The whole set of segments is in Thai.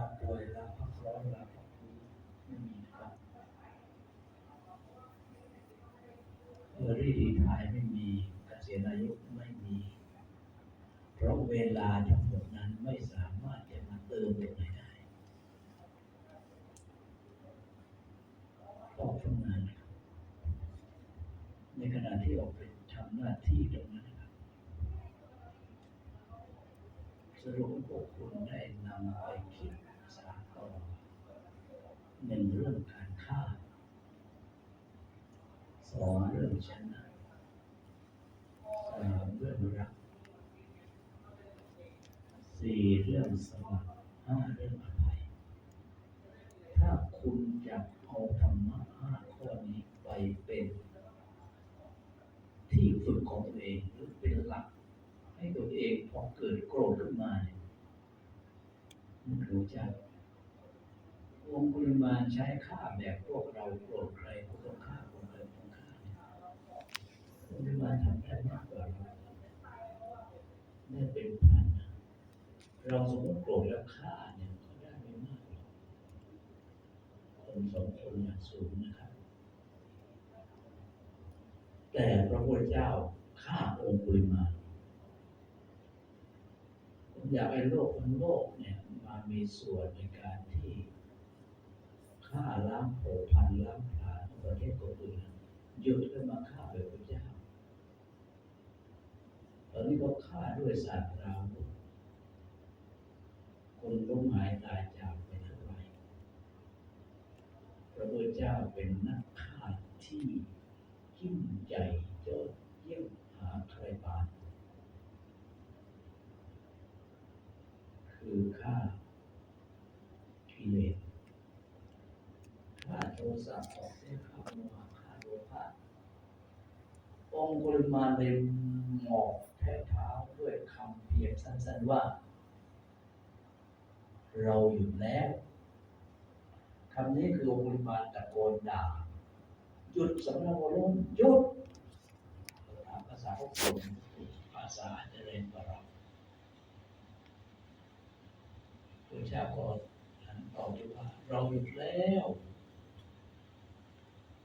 าป่วยลาพักร้อนลาพักฟื้นไม่มีครับเออรีดีทายไม่มีเกษียณอายุไม่มี เพราะเวลาทั้งหมดนั้นไม่สามารถจะมาเติมตรงไหนได้ออกทำงานในขณะที่ออกไปทำหน้าที่ตรงนั้น นะครับสรุปว่าพวกคุณได้นำไปคิดสาต่อหนึ่งเรื่องการฆ่าสองเรื่องชนะสามเรื่องรักสี่เรื่องสมัครห้าเรื่องอภัย ถ้าคุณจะเอาธรรมะห้าข้อนี้ไปเป็น ที่ฝึกของตัวเองหรือเป็นหลักให้ตัวเอง พอเกิดโกรธขึ้นมาเนี่ยมันรู้จักองค์ปริมาใช้ค่าแบบพวกเราโกรธใครก็ต้องฆ่าคนใครต้องฆ่าองค์ปริมาทำได้มากกว่าเราได้เป็นพันเราสมมติโกรธแล้วฆ่าเนี่ยก็ได้ไม่มากหรอกคนสองคนอย่างสูงนะครับ แต่พระพุทธเจ้าฆ่าองค์ปริมา อยากให้โลกทั้งโลกเนี่ยมามีส่วนในการที่ฆ่าล้างเผ่พันล้างผลาญของประเทศคนอื่นหยุดแล้วมาฆ่าแบบพระเจ้าตอนนี้ก็ฆ่าด้วยศาสตราวุธคนล้มหายตายจากไปเท่าไหร่พระพุทธเจ้าเป็นนักฆ่าที่ยิ่งใหญ่ยอดเยี่ยมหาใครปาน คือค่ากิเลสค่าโทสะออกเสียค่าโมหะค่าโลภะองค์ปริมาเลยหมอบแทบเท้าด้วยคำเพียงสั้นๆว่า เราอยู่แล้วคำนี้คือองค์ปริมาตะโกนด่าหยุดสำนักวรมหยุดภาษาพวกคนภาษาอาจจะเรียนกว่าเรา พระเจ้าก็ท่านตอบไปว่าเราหยุดแล้ว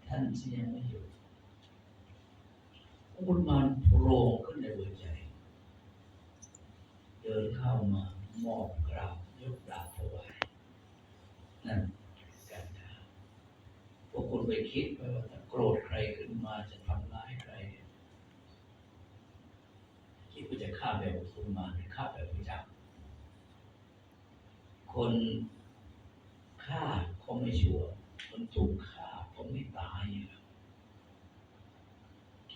ท่านที่ยังไม่หยุดอุณมันโผล่ขึ้นในหัวใจ เดินเข้ามามอบกราบยกดาบถวายนั่นการทำพวกคุณไปคิดไปว่าถ้าโกรธใครขึ้นมาจะทำร้ายใครคิดว่าจะฆ่าแบบคุณมาหรือฆ่าแบบพระเจ้า คนฆ่าเขาไม่ชั่ว คนถูกฆ่าเขาไม่ตาย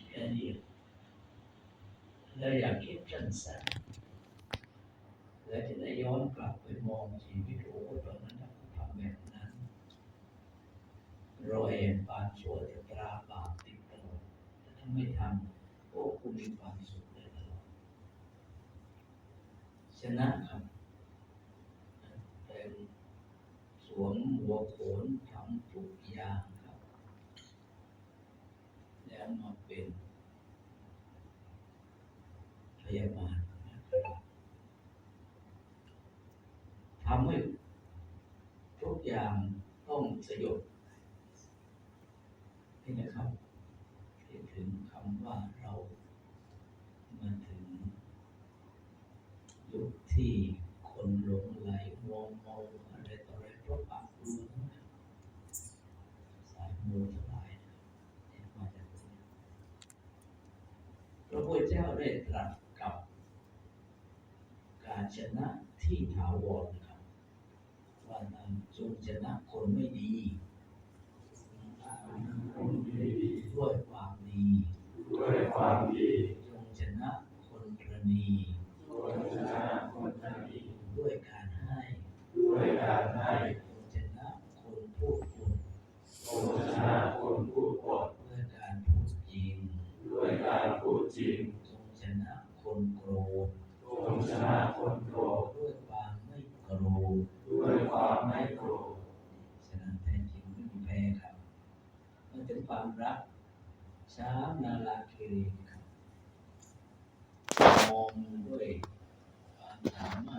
แค่นี้แล้วอยากคิดสั้นๆแล้วจะได้ย้อนกลับไปมองชีวิตโอ้ตอนนั้นถ้าทำแบบนั้นรอยแห่งความชั่วจะตราบาปติดตลอดแต่ถ้าไม่ทำโอ้คุณมีความสุขได้ตลอดชนะครับ เป็นส วมหัวโขนทำทุกอย่างครับ แล้วมาเป็นพยาบาลทำให้ทุกอย่างต้องสยบนี่นะครับเห็นถึงคำว่าเรามาถึง ยุคที่คนหลงไหลมัวเมาอะไรต่ออะไรเพราะปากรู้นะสายมูทั้งหลายนะเนี่ยมาจากตรงนี้ พระพุทธเจ้าได้ตรัสกับการชนะที่ถาวรนะครับว่านั้นจงชนะคนไม่ดีด้วยความดีด้วยความดี จงชนะคนประนี ด้วยชนะคนทั้งดี ด้วยการให้ ด้วยการให้ จงชนะคนพูดปด ทรงชนะคนพูดปด ด้วยการพูดจริง ด้วยการพูดจริง จงชนะคนโกรธ ทรง ชนะคนโกรธด้วยความไม่โกรธด้วยความไม่โกรธชนะแท้จริงไม่มีแพ้ครับมันเป็นความรักช้านาลาคีรีครับมองด้วยความสาม